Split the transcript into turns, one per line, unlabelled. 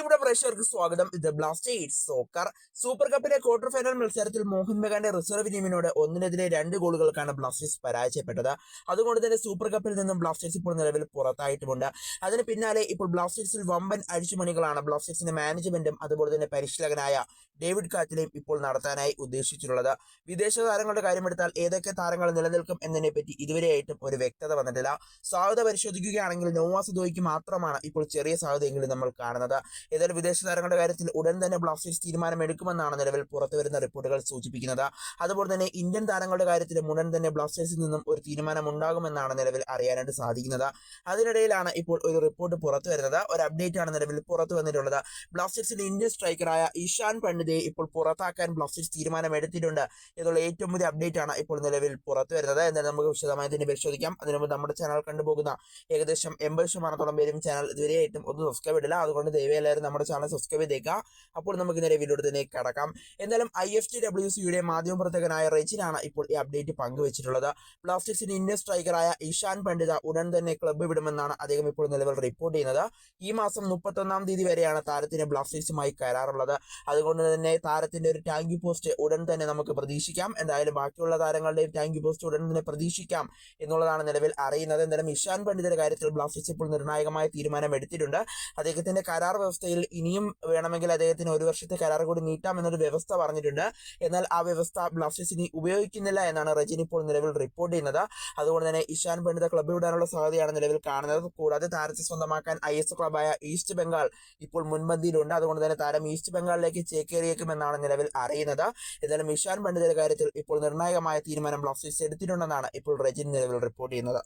പ്രിയപ്പെട്ട പ്രേക്ഷകർക്ക് സ്വാഗതം. ഇത് ബ്ലാസ്റ്റേഴ്സ് സോക്കർ സൂപ്പർ കപ്പിലെ ക്വാർട്ടർ ഫൈനൽ മത്സരത്തിൽ മോഹൻ ബഗാന്റെ റിസർവ് ടീമിനോട് ഒന്നിനെതിരെ രണ്ട് ഗോളുകൾക്കാണ് ബ്ലാസ്റ്റേഴ്സ് പരാജയപ്പെട്ടത്. അതുകൊണ്ട് തന്നെ സൂപ്പർ കപ്പിൽ നിന്നും ബ്ലാസ്റ്റേഴ്സ് ഇപ്പോൾ നിലവിൽ പുറത്തായിട്ടുമുണ്ട്. അതിന് പിന്നാലെ ഇപ്പോൾ ബ്ലാസ്റ്റേഴ്സിൽ വമ്പൻ അഴിച്ചുമണികളാണ് ബ്ലാസ്റ്റേഴ്സിന്റെ മാനേജ്മെന്റും അതുപോലെ തന്നെ പരിശീലകനായ ഡേവിഡ് കാറ്റിലെയും ഇപ്പോൾ നടത്താനായി ഉദ്ദേശിച്ചിട്ടുള്ളത്. വിദേശ താരങ്ങളുടെ കാര്യമെടുത്താൽ ഏതൊക്കെ താരങ്ങൾ നിലനിൽക്കും എന്നതിനെ പറ്റി ഇതുവരെയായിട്ടും ഒരു വ്യക്തത വന്നിട്ടില്ല. സാധ്യത പരിശോധിക്കുകയാണെങ്കിൽ നോവാസ് ദോയ്ക്ക് മാത്രമാണ് ഇപ്പോൾ ചെറിയ സാധ്യതയെങ്കിലും നമ്മൾ കാണുന്നത്. ഏതായാലും വിദേശ താരങ്ങളുടെ കാര്യത്തിൽ ഉടൻ തന്നെ ബ്ലാസ്റ്റേഴ്സ് തീരുമാനമെടുക്കുമെന്നാണ് നിലവിൽ പുറത്തുവരുന്ന റിപ്പോർട്ടുകൾ സൂചിപ്പിക്കുന്നത്. അതുപോലെ തന്നെ ഇന്ത്യൻ താരങ്ങളുടെ കാര്യത്തിൽ ഉടൻ തന്നെ ബ്ലാസ്റ്റേഴ്സിൽ നിന്നും ഒരു തീരുമാനം ഉണ്ടാകുമെന്നാണ് നിലവിൽ അറിയാനായിട്ട് സാധിക്കുന്നത്. അതിനിടയിലാണ് ഇപ്പോൾ ഒരു റിപ്പോർട്ട് പുറത്തു വരുന്നത്. ഒരു അപ്ഡേറ്റ് ആണ് നിലവിൽ പുറത്തു വന്നിട്ടുള്ളത്. ബ്ലാസ്റ്റേഴ്സിന്റെ ഇന്ത്യൻ സ്ട്രൈക്കറായ ഇഷാൻ പണ്ഡിതയെ ഇപ്പോൾ പുറത്താക്കാൻ ബ്ലാസ്റ്റേഴ്സ് തീരുമാനമെടുത്തിട്ടുണ്ട് എന്നുള്ള ഏറ്റവും പുതിയ അപ്ഡേറ്റ് ആണ് ഇപ്പോൾ നിലവിൽ പുറത്തു വരുന്നത്. എന്നാൽ നമുക്ക് വിശദമായി തന്നെ പരിശോധിക്കാം. അതിനു മുമ്പ് നമ്മുടെ ചാനൽ കണ്ടുപോകുന്ന ഏകദേശം എൺപത് ശതമാനത്തോളം പേരും ചാനൽ ഇതുവരെയായിട്ടും ഒന്ന് സബ്സ്ക്രൈബ് ഇടില്ല അതുകൊണ്ട് ദയവായി എല്ലാവരും നമ്മുടെ ചാനൽ സബ്സ്ക്രൈബ് ചെയ്തേക്കുക. അപ്പോൾ നമുക്ക് നേരെ വീഡിയോ തന്നെ കടക്കാം. എന്തായാലും ഐ എഫ് ടി ഡബ്ല്യു സിയുടെ മാധ്യമപ്രവർത്തകനായ റെജിനാണ് ഇപ്പോൾ ഈ അപ്ഡേറ്റ് പങ്കുവച്ചിട്ടുള്ളത്. ബ്ലാസ്റ്റേഴ്സിന്റെ ഇന്ത്യൻ സ്ട്രൈക്കറായ ഇഷാൻ പണ്ഡിത ഉടൻ തന്നെ ക്ലബ്ബ് വിടുമെന്നാണ് അദ്ദേഹം ഇപ്പോൾ നിലവിൽ റിപ്പോർട്ട് ചെയ്യുന്നത്. ഈ മാസം മുപ്പത്തൊന്നാം തീയതി വരെയാണ് താരത്തിന് ബ്ലാസ്റ്റേഴ്സുമായി കരാറുള്ളത്. അതുകൊണ്ട് തന്നെ താരത്തിന്റെ ഒരു ടാങ്കി പോസ്റ്റ് ഉടൻ തന്നെ നമുക്ക് പ്രതീക്ഷിക്കാം. എന്തായാലും ബാക്കിയുള്ള താരങ്ങളുടെയും ടാങ്കി പോസ്റ്റ് ഉടൻ തന്നെ പ്രതീക്ഷിക്കാം എന്നുള്ളതാണ് നിലവിൽ അറിയുന്നത്. എന്തായാലും ഇഷാൻ പണ്ഡിതയുടെ കാര്യത്തിൽ ബ്ലാസ്റ്റേഴ്സ് ഇപ്പോൾ നിർണായകമായ തീരുമാനം എടുത്തിട്ടുണ്ട്. അദ്ദേഹത്തിന്റെ കരാർ വ്യവസ്ഥയിൽ ഇനിയും വേണമെങ്കിൽ അദ്ദേഹത്തിന് ഒരു വർഷത്തെ കരാർ കൂടി നീട്ടാം എന്നൊരു വ്യവസ്ഥ പറഞ്ഞിട്ടുണ്ട്. എന്നാൽ ആ വ്യവസ്ഥ ബ്ലാസ്റ്റേഴ്സ് ഇനി ഉപയോഗിക്കുന്നില്ല എന്നാണ് റജിൻ ഇപ്പോൾ നിലവിൽ റിപ്പോർട്ട് ചെയ്യുന്നത്. അതുകൊണ്ട് തന്നെ ഇഷാൻ പണ്ഡിത ക്ലബ്ബ് വിടാനുള്ള സാധ്യതയാണ് നിലവിൽ കാണുന്നത്. കൂടാതെ താരത്തെ സ്വന്തമാക്കാൻ ഐ എസ് ക്ലബായ ഈസ്റ്റ് ബംഗാൾ ഇപ്പോൾ മുൻപന്തിയിലുണ്ട്. അതുകൊണ്ട് തന്നെ താരം ഈസ്റ്റ് ബംഗാളിലേക്ക് ചേക്കേറിയേക്കുമെന്നാണ് നിലവിൽ അറിയുന്നത്. എന്നാലും ഇഷാൻ പണ്ഡിതയുടെ കാര്യത്തിൽ ഇപ്പോൾ നിർണായകമായ തീരുമാനം ബ്ലാസ്റ്റേഴ്സ് എടുത്തിട്ടുണ്ടെന്നാണ് ഇപ്പോൾ റജിൻ നിലവിൽ റിപ്പോർട്ട് ചെയ്യുന്നത്.